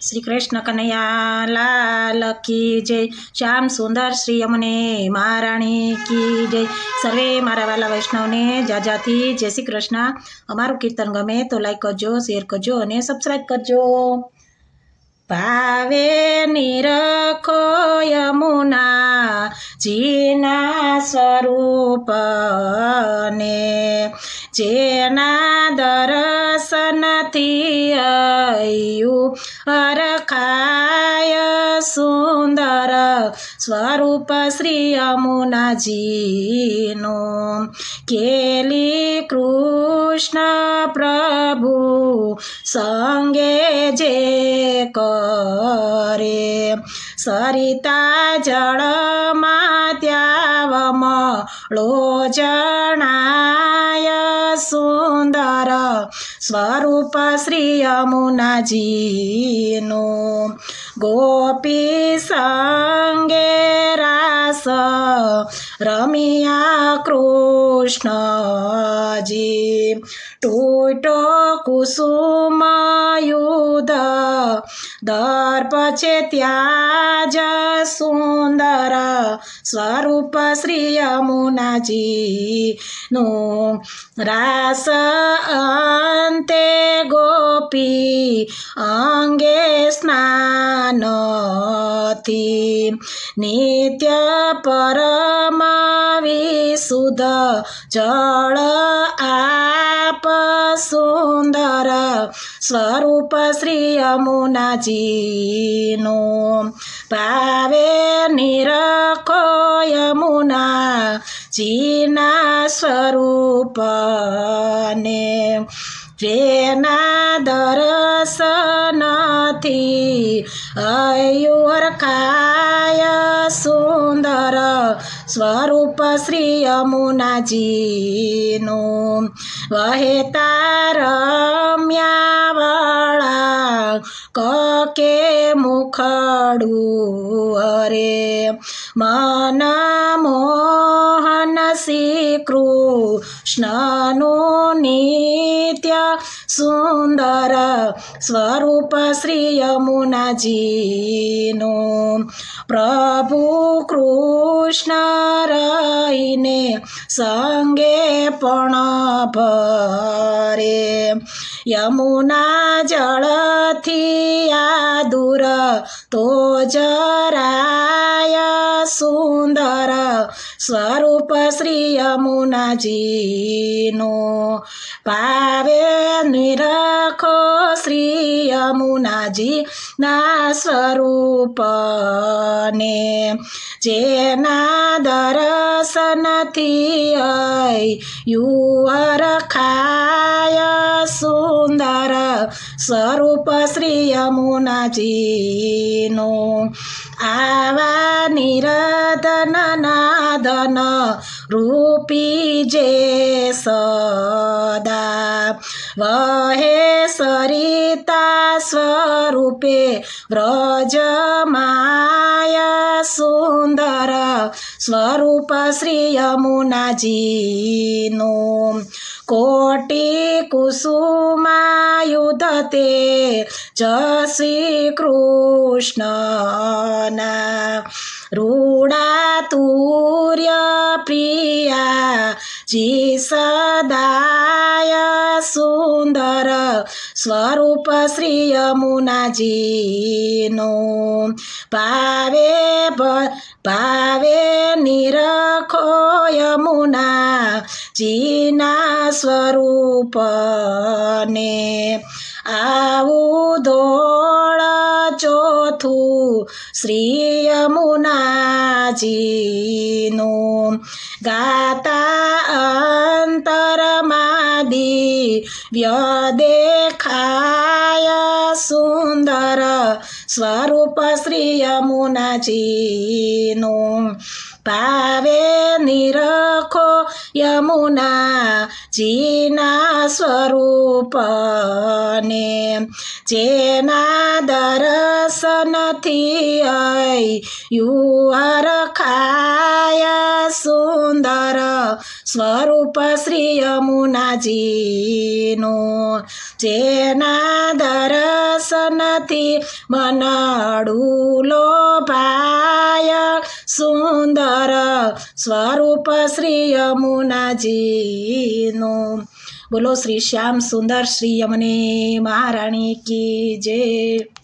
શ્રી કૃષ્ણ કનૈયા લાલ કી જય. શ્યામ સુંદર શ્રી અમને મહારાણી કી જય. સર્વે મારા વાલા વૈષ્ણવને જાજાથી જય શ્રી કૃષ્ણ. અમારું કીર્તન ગમે તો લાઈક કરજો શેર કરજો અને સબસ્ક્રાઈબ કરજો. ભાવે નિરખો યમુના જીના સ્વરૂપને જેના દર્શનથી આયું હરખાય સુંદર સ્વરૂપ શ્રી યમુનાજીનું. કેલી કૃષ્ણ પ્રભુ સંગે જે કરે. સરિતા જળમાં ત્યાવમળો જણાય સુંદર સ્વરૂપ શ્રી યમુનાજીનું. ગોપી સંગે રાસ રમિયા કૃષ્ણજી. ટૂટો કુસુમયુધ દર્પ છે ત્યાં જ સુંદર સ્વરૂપ શ્રી યમુનાજીનું. રાસ અંતે ગોપી અંગે સ્નાનથી નિત્ય પરમ વિશુદ્ધ જળ આપ સુંદર સ્વરૂપ શ્રી યમુનાજીનું ભાવે નિરખો યમુના જીના સ્વરૂપને જેના દર્શનથી અયુર ખાય સુંદર સ્વરૂપ શ્રી યમુનાજીનું વહેતા રમ્યા વળા કકે મુખડું અરે મન મોહન શ્રી કૃષ્ણનું નિત્ય સુંદર સ્વરૂપ શ્રી યમુનાજીનું પ્રભુ કૃષ્ણ રહીને સંગે પણ ભરે યમુના જળથી આ દૂર તો જરાય સુંદર સ્વરૂપ શ્રી યમુનાજીનો. પાવે નિરખો શ્રી યમુનાજી ના સ્વરૂપને. જેના દર્શનથી યુવર ખાય સુંદર સ્વરૂપ શ્રી યમુનાજીનું. આવા નિરદન નાદન રૂપી જે સદા વહે સરિતા સ્વરૂપે વ્રજમાય સુંદર સ્વરૂપ શ્રી યમુનાજીનું. કોટી કુસુમાયુધ તે જસી કૃષ્ણના રૂડા તુર્ય પ્રિયા જી સદાય સુંદર સ્વરૂપ શ્રી જીના સ્વરૂપને આવું દોળ ચોથું શ્રી યમુનાજીનું ગાતા અંતરમાદી વ્યદેખાય સુંદર સ્વરૂપ શ્રી યમુનાજીનું ભાવે નિરખો યમુના જીના સ્વરૂપને, જેના દર્શન નથી યુહર ખાય સુંદર સ્વરૂપ શ્રી યમુનાજીનું, જેના દર્શનથી મનડું લોભાય સ્વરૂપ શ્રી યમુનાજીનું બોલો શ્રી શ્યામ સુંદર શ્રી યમને મહારાણી કી જય